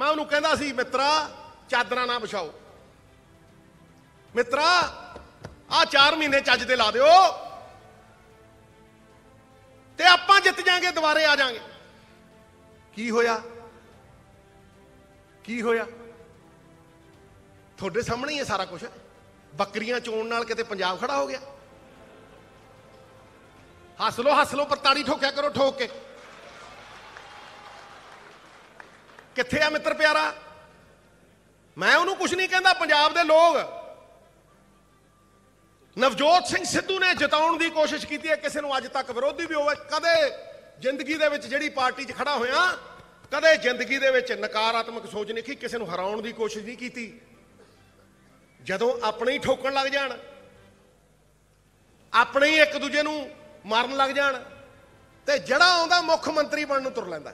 ਮੈਂ ਉਹਨੂੰ ਕਹਿੰਦਾ ਸੀ, ਮਿੱਤਰਾ, ਚਾਦਰਾਂ ਨਾ ਵਿਛਾਓ। ਮਿੱਤਰਾ ਆ 4 ਮਹੀਨੇ ਚੱਜ ਤੇ ਲਾ ਦਿਓ। ਤੇ ਆਪਾਂ ਜਿੱਤ ਜਾਾਂਗੇ, ਦੁਬਾਰੇ ਆ ਜਾਾਂਗੇ। ਕੀ ਹੋਇਆ? ਕੀ ਹੋਇਆ? ਤੁਹਾਡੇ ਸਾਹਮਣੇ ਹੀ ਹੈ ਸਾਰਾ ਕੁਝ ਬੱਕਰੀਆਂ ਚੋਣ ਨਾਲ ਕਿਤੇ ਪੰਜਾਬ ਖੜਾ ਹੋ ਗਿਆ। ਹੱਸ ਲੋ ਹੱਸ ਲੋ, ਪਰ ਤਾੜੀ ਠੋਕਿਆ ਕਰੋ, ਠੋਕ ਕੇ। ਕਿੱਥੇ ਆ ਮਿੱਤਰ ਪਿਆਰਾ? ਮੈਂ ਉਹਨੂੰ ਕੁਝ ਨਹੀਂ ਕਹਿੰਦਾ, ਪੰਜਾਬ ਦੇ ਲੋਕ। ਨਵਜੋਤ ਸਿੰਘ ਸਿੱਧੂ ਨੇ ਜਿਤਾਉਣ ਦੀ ਕੋਸ਼ਿਸ਼ ਕੀਤੀ ਹੈ, ਕਿਸੇ ਨੂੰ ਅੱਜ ਤੱਕ ਵਿਰੋਧੀ ਵੀ ਹੋਵੇ। ਕਦੇ ਜ਼ਿੰਦਗੀ ਦੇ ਵਿੱਚ ਜਿਹੜੀ ਪਾਰਟੀ 'ਚ ਖੜਾ ਹੋਇਆ, ਕਦੇ ਜ਼ਿੰਦਗੀ ਦੇ ਵਿੱਚ ਨਕਾਰਾਤਮਕ ਸੋਚ ਨਹੀਂ ਕਿ ਕਿਸੇ ਨੂੰ ਹਰਾਉਣ ਦੀ ਕੋਸ਼ਿਸ਼ ਨਹੀਂ ਕੀਤੀ। ਜਦੋਂ ਆਪਣੇ ਹੀ ਠੋਕਣ ਲੱਗ ਜਾਣ, ਆਪਣੇ ਹੀ ਇੱਕ ਦੂਜੇ ਨੂੰ ਮਾਰਨ ਲੱਗ ਜਾਣ, ਤੇ ਜਿਹੜਾ ਆਉਂਦਾ ਮੁੱਖ ਮੰਤਰੀ ਬਣਨ ਨੂੰ ਤੁਰ ਲੈਂਦਾ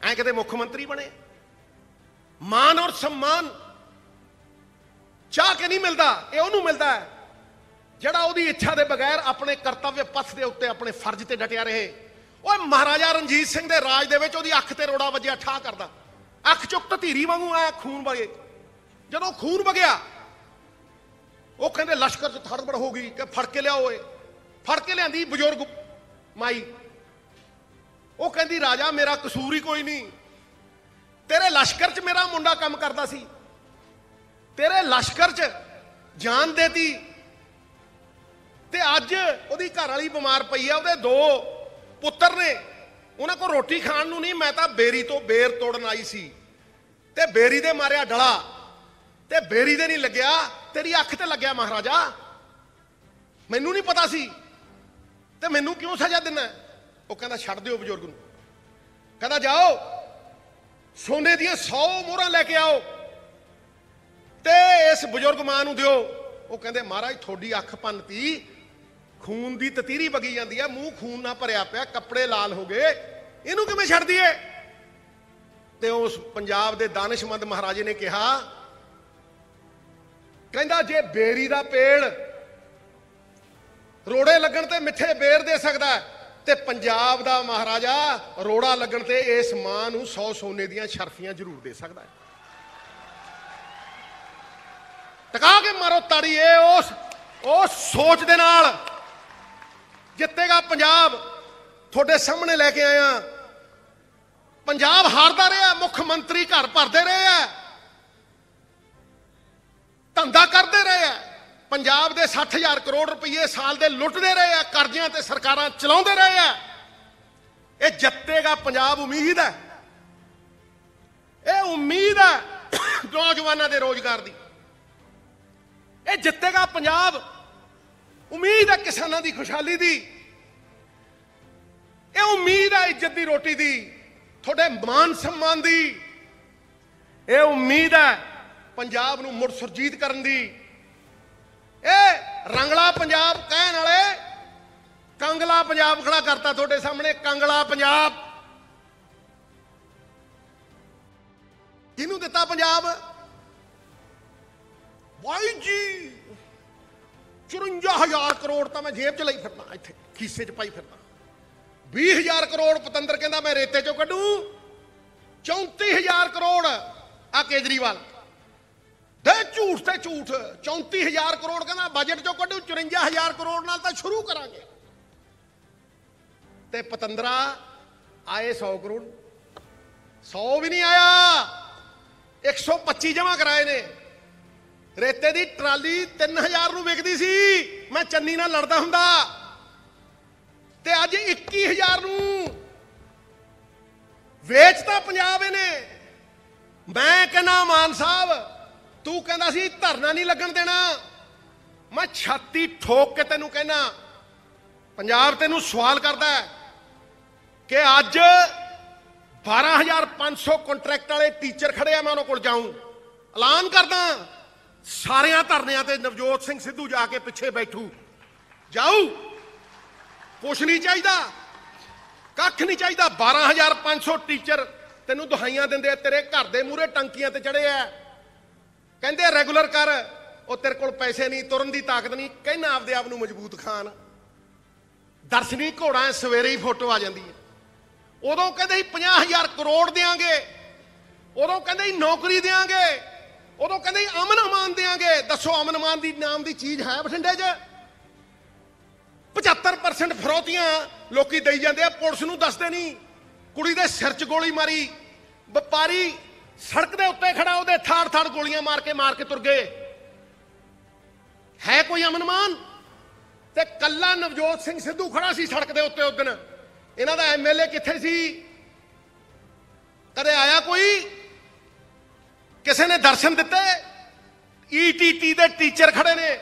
ਐ ਕਦੇ ਮੁੱਖ ਮੰਤਰੀ ਬਣੇ। ਮਾਨ ਔਰ ਸਨਮਾਨ ਚਾਹ ਕੇ ਨਹੀਂ ਮਿਲਦਾ, ਇਹ ਉਹਨੂੰ ਮਿਲਦਾ ਹੈ, ਜਿਹੜਾ ਉਹਦੀ ਇੱਛਾ ਦੇ ਬਗੈਰ ਆਪਣੇ ਕਰਤੱਵ ਪੱਥ ਦੇ ਉੱਤੇ ਆਪਣੇ ਫਰਜ਼ ਤੇ ਡਟਿਆ ਰਹੇ। ਓਏ ਮਹਾਰਾਜਾ ਰਣਜੀਤ ਸਿੰਘ ਦੇ ਰਾਜ ਦੇ ਵਿੱਚ ਉਹਦੀ ਅੱਖ ਤੇ ਰੋੜਾ ਵੱਜਿਆ ਠਾ ਕਰਦਾ। ਅੱਖ ਚੁੱਕ ਧੀਰੀ ਵਾਂਗੂ ਆਇਆ, ਖੂਨ ਵਗੇ। ਜਦੋਂ ਖੂਨ ਵਗਿਆ, ਉਹ ਕਹਿੰਦੇ, ਲਸ਼ਕਰ ਚ ਥੜਬੜ ਹੋ ਗਈ ਕਿ ਫੜ ਕੇ ਲਿਆਓ ਓਏ। ਫੜ ਕੇ ਲਿਆਂਦੀ ਬਜ਼ੁਰਗ ਮਾਈ। ਉਹ ਕਹਿੰਦੀ, ਰਾਜਾ, ਮੇਰਾ ਕਸੂਰ ਹੀ ਕੋਈ ਨਹੀਂ। ਤੇਰੇ ਲਸ਼ਕਰ 'ਚ ਮੇਰਾ ਮੁੰਡਾ ਕੰਮ ਕਰਦਾ ਸੀ। ਤੇਰੇ ਲਸ਼ਕਰ 'ਚ ਜਾਨ ਦੇਤੀ। ਤੇ ਅੱਜ ਉਹਦੀ ਘਰ ਵਾਲੀ ਬਿਮਾਰ ਪਈ ਆ, ਉਹਦੇ ਦੋ ਪੁੱਤਰ ਨੇ। ਉਹਨਾਂ ਕੋਲ ਰੋਟੀ ਖਾਣ ਨੂੰ ਨਹੀਂ, ਮੈਂ ਤਾਂ ਬੇਰੀ ਤੋਂ ਬੇਰ ਤੋੜਨ ਆਈ ਸੀ। ਤੇ ਬੇਰੀ ਦੇ ਮਾਰਿਆ ਡਲਾ। ਤੇ ਬੇਰੀ ਦੇ ਨਹੀਂ ਲੱਗਿਆ, ਤੇਰੀ ਅੱਖ ਤੇ ਲੱਗਿਆ ਮਹਾਰਾਜਾ। ਮੈਨੂੰ ਨਹੀਂ ਪਤਾ ਸੀ। ਤੇ ਮੈਨੂੰ ਕਿਉਂ ਸਜ਼ਾ ਦਿੰਨਾ ਉਹ ਕਹਿੰਦਾ ਛੱਡ ਦਿਓ ਬਜ਼ੁਰਗ ਨੂੰ। ਕਹਿੰਦਾ ਜਾਓ ਸੋਨੇ ਦੀਆਂ 100 ਮੋਹਰਾਂ ਲੈ ਕੇ ਆਓ ਤੇ ਇਸ ਬਜ਼ੁਰਗ ਮਾਂ ਨੂੰ ਦਿਓ। ਉਹ ਕਹਿੰਦੇ ਮਹਾਰਾਜ ਤੁਹਾਡੀ ਅੱਖ ਪੰਨਤੀ ਖੂਨ ਦੀ ਤਤੀਰੀ ਵਗੀ ਜਾਂਦੀ ਆ ਮੂੰਹ ਖੂਨ ਨਾਲ ਭਰਿਆ ਪਿਆ ਕੱਪੜੇ ਲਾਲ ਹੋ ਗਏ ਇਹਨੂੰ ਕਿਵੇਂ ਛੱਡ ਦਈਏ? ਤੇ ਉਸ ਪੰਜਾਬ ਦੇ ਦਾਨਿਸ਼ਮੰਦ ਮਹਾਰਾਜੇ ਨੇ ਕਿਹਾ ਕਹਿੰਦਾ ਜੇ ਬੇਰੀ ਦਾ ਪੇੜ ਰੋੜੇ ਲੱਗਣ ਤੇ ਮਿੱਠੇ ਬੇਰ ਦੇ ਸਕਦਾ ਹੈ, ਤੇ ਪੰਜਾਬ ਦਾ ਮਹਾਰਾਜਾ ਰੋੜਾ ਲੱਗਣ ਤੇ ਇਸ ਮਾਂ ਨੂੰ 100 ਸੋਨੇ ਦੀਆਂ ਸ਼ਰਫੀਆਂ ਜ਼ਰੂਰ ਦੇ ਸਕਦਾ ਹੈ। ਟਕਾ ਕੇ ਮਾਰੋ ਤਾੜੀ, ਇਹ ਉਸ ਉਸ ਸੋਚ ਦੇ ਨਾਲ ਜਿੱਤੇਗਾ ਪੰਜਾਬ। ਤੁਹਾਡੇ ਸਾਹਮਣੇ ਲੈ ਕੇ ਆਇਆ। ਪੰਜਾਬ ਹਾਰਦਾ ਰਿਹਾ, ਮੁੱਖ ਮੰਤਰੀ ਘਰ ਭਰਦੇ ਰਹੇ ਆ। ਧੰਦਾ ਕਰਦੇ ਰਹੇ ਆ। ਪੰਜਾਬ ਦੇ 60000 ਕਰੋੜ ਰੁਪਏ ਸਾਲ ਦੇ ਲੁੱਟਦੇ ਰਹੇ ਆ, ਕਰਜ਼ਿਆਂ ਤੇ ਸਰਕਾਰਾਂ ਚਲਾਉਂਦੇ ਰਹੇ ਆ। ਇਹ ਜਿੱਤੇਗਾ ਪੰਜਾਬ, ਉਮੀਦ ਹੈ। ਇਹ ਉਮੀਦ ਹੈ ਨੌਜਵਾਨਾਂ ਦੇ ਰੋਜ਼ਗਾਰ ਦੀ। ਇਹ ਜਿੱਤੇਗਾ ਪੰਜਾਬ। ਉਮੀਦ ਹੈ ਕਿਸਾਨਾਂ ਦੀ ਖੁਸ਼ਹਾਲੀ ਦੀ। ਇਹ ਉਮੀਦ ਹੈ ਇੱਜ਼ਤ ਦੀ ਰੋਟੀ ਦੀ। ਤੁਹਾਡੇ ਮਾਨ ਸਨਮਾਨ ਦੀ। ਇਹ ਉਮੀਦ ਹੈ ਪੰਜਾਬ ਨੂੰ ਮੁੜ ਸੁਰਜੀਤ ਕਰਨ ਦੀ। ਇਹ ਰੰਗਲਾ ਪੰਜਾਬ ਕਹਿਣ ਵਾਲੇ ਕੰਗਲਾ ਪੰਜਾਬ ਖੜਾ ਕਰਤਾ ਤੁਹਾਡੇ ਸਾਹਮਣੇ, ਕੰਗਲਾ ਪੰਜਾਬ। ਕਿਹਨੂੰ ਦਿੱਤਾ ਪੰਜਾਬ? ਵਾਈ ਜੀ 54000 ਕਰੋੜ ਤਾਂ ਮੈਂ ਜੇਬ 'ਚ ਲਈ ਫਿਰਦਾ, ਇੱਥੇ, ਖੀਸੇ 'ਚ ਪਾਈ ਫਿਰਦਾ। 20000 ਕਰੋੜ ਪਤੰਦਰ ਕਹਿੰਦਾ ਮੈਂ ਰੇਤੇ 'ਚੋਂ ਕੱਢੂ 34000 ਕਰੋੜ ਆ ਕੇਜਰੀਵਾਲ। ਦੇ ਝੂਠ ਤੇ ਝੂਠ। 34000 ਕਰੋੜ ਕਹਿੰਦਾ ਬਜਟ 'ਚੋਂ ਕੱਢੂ 54000 ਕਰੋੜ ਨਾਲ ਤਾਂ ਸ਼ੁਰੂ ਕਰਾਂਗੇ। ਤੇ ਪਤੰਦਰਾ, ਆਏ 100 ਕਰੋੜ। 100 ਵੀ ਨਹੀਂ ਆਇਆ। 125 ਜਮਾ ਕਰਾਏ ਨੇ। ਰੇਤੇ ਦੀ ਟਰਾਲੀ 3000 ਨੂੰ ਵਿਕਦੀ ਸੀ। ਮੈਂ ਚੰਨੀ ਨਾਲ ਲੜਦਾ ਹੁੰਦਾ। ਤੇ ਅੱਜ 21000 ਨੂੰ ਵੇਚਤਾ ਪੰਜਾਬ ਇਹਨੇ। ਮੈਂ ਕਹਿੰਦਾ ਮਾਨ ਸਾਹਿਬ ਤੂੰ ਕਹਿੰਦਾ ਸੀ ਧਰਨਾ ਨਹੀਂ ਲੱਗਣ ਦੇਣਾ। ਮੈਂ ਛਾਤੀ ਠੋਕ ਕੇ ਤੈਨੂੰ ਕਹਿਣਾ ਪੰਜਾਬ ਤੈਨੂੰ ਸਵਾਲ ਕਰਦਾ ਕਿ ਅੱਜ 12500 ਕੰਟਰੈਕਟ ਵਾਲੇ ਟੀਚਰ ਖੜੇ ਆ, ਮੈਂ ਉਹਨਾਂ ਕੋਲ ਜਾਊਂ। ਐਲਾਨ ਕਰਦਾ ਸਾਰਿਆਂ ਧਰਨਿਆਂ ਤੇ ਨਵਜੋਤ ਸਿੰਘ ਸਿੱਧੂ ਜਾ ਕੇ ਪਿੱਛੇ ਬੈਠੂ। ਜਾਊ। ਕੁਛ ਨਹੀਂ ਚਾਹੀਦਾ। ਕੱਖ ਨਹੀਂ ਚਾਹੀਦਾ। 12500 ਟੀਚਰ ਤੈਨੂੰ ਦੁਹਾਈਆਂ ਦਿੰਦੇ ਤੇਰੇ ਘਰ ਦੇ ਮੂਹਰੇ ਟੰਕੀਆਂ ਤੇ ਚੜੇ ਆ। ਕਹਿੰਦੇ ਰੈਗੂਲਰ ਕਰ। ਉਹ ਤੇਰੇ ਕੋਲ ਪੈਸੇ ਨਹੀਂ, ਤੁਰਨ ਦੀ ਤਾਕਤ ਨਹੀਂ। ਕਹਿਣਾ ਆਪਦੇ ਆਪ ਨੂੰ ਮਜ਼ਬੂਤ ਖਾਨ। ਦਰਸ਼ਨੀ ਘੋੜਾ ਸਵੇਰੇ ਹੀ ਫੋਟੋ ਆ ਜਾਂਦੀ ਹੈ। ਉਦੋਂ ਕਹਿੰਦੇ ਸੀ 50000 ਕਰੋੜ ਦੇਾਂਗੇ ਉਦੋਂ ਕਹਿੰਦੇ ਸੀ, ਨੌਕਰੀ ਦੇਾਂਗੇ ਉਦੋਂ ਕਹਿੰਦੇ ਸੀ, ਅਮਨ ਅਮਾਨ ਦੇਾਂਗੇ ਦੱਸੋ, ਅਮਨ ਅਮਾਨ ਦੀ ਨਾਮ ਦੀ ਚੀਜ਼ ਹੈ ਬਠਿੰਡੇ 'ਚ? 75% ਫਰੋਤੀਆਂ ਲੋਕੀ ਦੇਈ ਜਾਂਦੇ ਆ, ਪੁਲਿਸ ਨੂੰ ਦੱਸਦੇ ਨਹੀਂ। ਕੁੜੀ ਦੇ ਸਿਰ 'ਚ ਗੋਲੀ ਮਾਰੀ। ਵਪਾਰੀ ਸੜਕ ਦੇ ਉੱਤੇ ਖੜਾ, ਉਹਦੇ ਥਾੜ ਥਾੜ ਗੋਲੀਆਂ ਮਾਰ ਕੇ ਮਾਰ ਕੇ ਤੁਰ ਗਏ। ਹੈ ਕੋਈ ਅਮਨ ਮਾਨ? ਤੇ ਕੱਲਾ ਨਵਜੋਤ ਸਿੰਘ ਸਿੱਧੂ ਖੜਾ ਸੀ ਸੜਕ ਦੇ ਉੱਤੇ ਉਦਣ ਇਹਨਾਂ ਦਾ ਐਮਐਲਏ ਕਿੱਥੇ ਸੀ? ਕਦੇ ਆਇਆ ਕੋਈ? ਕਿਸੇ ਨੇ ਦਰਸ਼ਨ ਦਿੱਤੇ? ਈਟੀਟੀ ਦੇ ਟੀਚਰ ਖੜੇ ਨੇ।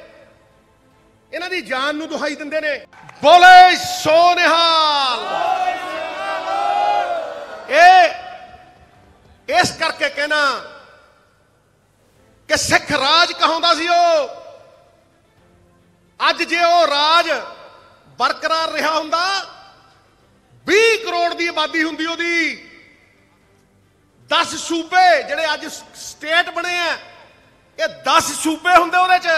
ਇਹਨਾਂ ਦੀ ਜਾਨ ਨੂੰ ਦੁਹਾਈ ਦਿੰਦੇ ਨੇ। ਬੋਲੇ ਸੋ ਨਿਹਾਲ ਇਹ ਇਸ ਕਰਕੇ ਕਹਿਣਾ ਕਿ ਸਿੱਖ ਰਾਜ ਕਹਾਉਂਦਾ ਸੀ ਉਹ। ਅੱਜ ਜੇ ਉਹ ਰਾਜ ਬਰਕਰਾਰ ਰਿਹਾ ਹੁੰਦਾ 20 ਕਰੋੜ ਦੀ ਆਬਾਦੀ ਹੁੰਦੀ ਉਹਦੀ। 10 ਸੂਬੇ ਜਿਹੜੇ ਅੱਜ ਸਟੇਟ ਬਣੇ ਆ, ਇਹ 10 ਸੂਬੇ ਹੁੰਦੇ ਉਹਦੇ ਚ।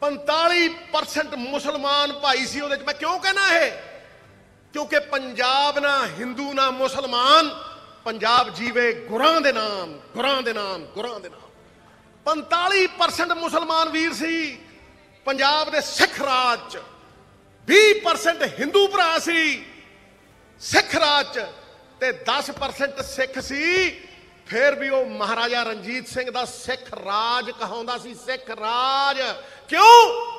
45% ਮੁਸਲਮਾਨ ਭਾਈ ਸੀ ਉਹਦੇ ਚ। ਮੈਂ ਕਿਉਂ ਕਹਿਣਾ ਇਹ? ਕਿਉਂਕਿ ਪੰਜਾਬ ਨਾ ਹਿੰਦੂ ਨਾ ਮੁਸਲਮਾਨ। ਪੰਜਾਬ ਜੀਵੇ ਗੁਰਾਂ ਦੇ ਨਾਮ, ਗੁਰਾਂ ਦੇ ਨਾਮ, ਗੁਰਾਂ ਦੇ ਨਾਮ। 45% ਮੁਸਲਮਾਨ ਵੀਰ ਸੀ। ਪੰਜਾਬ ਦੇ ਸਿੱਖ ਰਾਜ ਚ 20% ਹਿੰਦੂ ਭਰਾ ਸੀ। ਸਿੱਖ ਰਾਜ ਚ ਤੇ 10% ਸਿੱਖ ਸੀ। ਫਿਰ ਵੀ ਉਹ ਮਹਾਰਾਜਾ ਰਣਜੀਤ ਸਿੰਘ ਦਾ ਸਿੱਖ ਰਾਜ ਕਹਾਉਂਦਾ ਸੀ, ਸਿੱਖ ਰਾਜ। ਕਿਉਂ?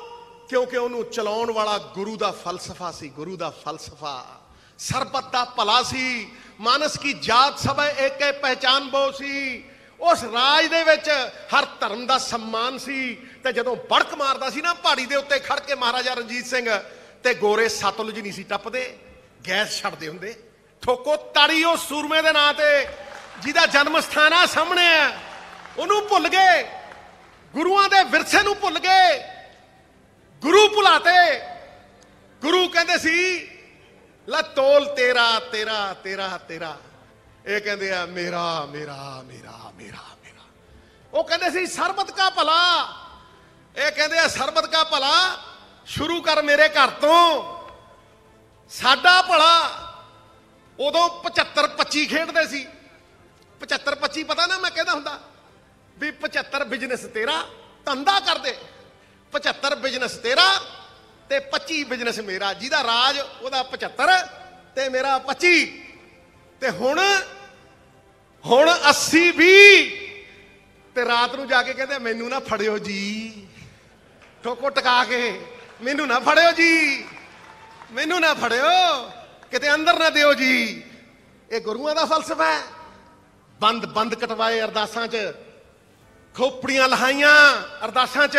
ਕਿਉਂਕਿ ਉਹਨੂੰ ਚਲਾਉਣ ਵਾਲਾ ਗੁਰੂ ਦਾ ਫਲਸਫਾ ਸੀ, ਗੁਰੂ ਦਾ ਫਲਸਫਾ। ਸਰਬੱਤ ਦਾ ਭਲਾ ਸੀ, ਮਾਨਸ ਕੀ ਜਾਤ ਸਭ ਏਕੇ ਪਹਿਚਾਨ ਬੋ ਸੀ। ਉਸ ਰਾਜ ਦੇ ਵਿੱਚ ਹਰ ਧਰਮ ਦਾ ਸਨਮਾਨ ਸੀ। ਤੇ ਜਦੋਂ ਬੜਕ ਮਾਰਦਾ ਸੀ ਨਾ ਪਹਾੜੀ ਦੇ ਉੱਤੇ ਖੜ ਕੇ ਮਹਾਰਾਜਾ ਰਣਜੀਤ ਸਿੰਘ, ਤੇ ਗੋਰੇ ਸਤਲੁਜ ਨਹੀਂ ਸੀ ਟੱਪਦੇ, ਗੈਸ ਛੱਡਦੇ ਹੁੰਦੇ। ਠੋਕੋ ਤਾੜੀ ਉਹ ਸੂਰਮੇ ਦੇ ਨਾਂ ਤੇ, ਜਿਹਦਾ ਜਨਮ ਸਥਾਨ ਆ ਸਾਹਮਣੇ ਆ। ਉਹਨੂੰ ਭੁੱਲ ਗਏ। ਗੁਰੂਆਂ ਦੇ ਵਿਰਸੇ ਨੂੰ ਭੁੱਲ ਗਏ। ਗੁਰੂ ਭੁਲਾਤੇ। ਗੁਰੂ ਕਹਿੰਦੇ ਸੀ ਲਾ ਤੋਲ ਤੇਰਾ ਤੇਰਾ ਤੇਰਾ ਤੇਰਾ। ਇਹ ਕਹਿੰਦੇ ਆ, ਮੇਰਾ ਮੇਰਾ ਮੇਰਾ ਮੇਰਾ ਮੇਰਾ। ਉਹ ਕਹਿੰਦੇ ਸੀ, ਸਰਬਤ ਕਾ ਭਲਾ। ਇਹ ਕਹਿੰਦੇ ਆ, ਸਰਬਤ ਕਾ ਭਲਾ ਸ਼ੁਰੂ ਕਰ ਮੇਰੇ ਘਰ ਤੋਂ। ਸਾਡਾ ਭਲਾ ਉਦੋਂ 75 25 ਖੇਡਦੇ ਸੀ। 75 25 ਪਤਾ ਨਾ ਮੈਂ ਕਹਿੰਦਾ ਹੁੰਦਾ, ਵੀ 75 ਬਿਜ਼ਨਸ ਤੇਰਾ ਧੰਦਾ ਕਰਦੇ। 75 ਬਿਜ਼ਨਸ ਤੇਰਾ ਤੇ 25 ਬਿਜ਼ਨਸ ਮੇਰਾ, ਜਿਹਦਾ ਰਾਜ ਉਹਦਾ 75 ਤੇ ਮੇਰਾ 25 ਤੇ ਹੁਣ ਹੁਣ 80 20 ਤੇ ਰਾਤ ਨੂੰ ਜਾ ਕੇ ਕਹਿੰਦੇ, ਮੈਨੂੰ ਨਾ ਫੜਿਓ ਜੀ। ਠੋਕੋ ਟਕਾ ਕੇ, ਮੈਨੂੰ ਨਾ ਫੜਿਓ ਜੀ। ਮੈਨੂੰ ਨਾ ਫੜਿਓ। ਕਿਤੇ ਅੰਦਰ ਨਾ ਦਿਓ ਜੀ। ਇਹ ਗੁਰੂਆਂ ਦਾ ਫਲਸਫਾ ਹੈ। ਬੰਦ ਬੰਦ ਕਟਵਾਏ ਅਰਦਾਸਾਂ 'ਚ। ਖੋਪੜੀਆਂ ਲਹਾਈਆਂ ਅਰਦਾਸਾਂ 'ਚ।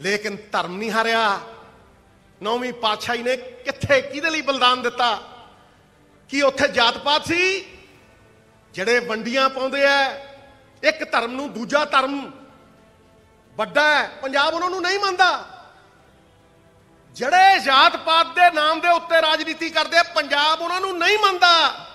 ਲੇਕਿਨ ਧਰਮ ਨਹੀਂ ਹਾਰਿਆ। ਨੌਵੀਂ ਪਾਤਸ਼ਾਹੀ ਨੇ ਕਿੱਥੇ ਕਿਹਦੇ ਲਈ ਬਲਿਦਾਨ ਦਿੱਤਾ? ਕੀ ਉੱਥੇ ਜਾਤ ਪਾਤ ਸੀ? ਜਿਹੜੇ ਵੰਡੀਆਂ ਪਾਉਂਦੇ ਆ, ਇੱਕ ਧਰਮ ਨੂੰ ਦੂਜਾ ਧਰਮ ਵੱਡਾ ਹੈ, ਪੰਜਾਬ ਉਹਨਾਂ ਨੂੰ ਨਹੀਂ ਮੰਨਦਾ। ਜਿਹੜੇ ਜਾਤ ਪਾਤ ਦੇ ਨਾਮ ਦੇ ਉੱਤੇ ਰਾਜਨੀਤੀ ਕਰਦੇ ਪੰਜਾਬ ਉਹਨਾਂ ਨੂੰ ਨਹੀਂ ਮੰਨਦਾ।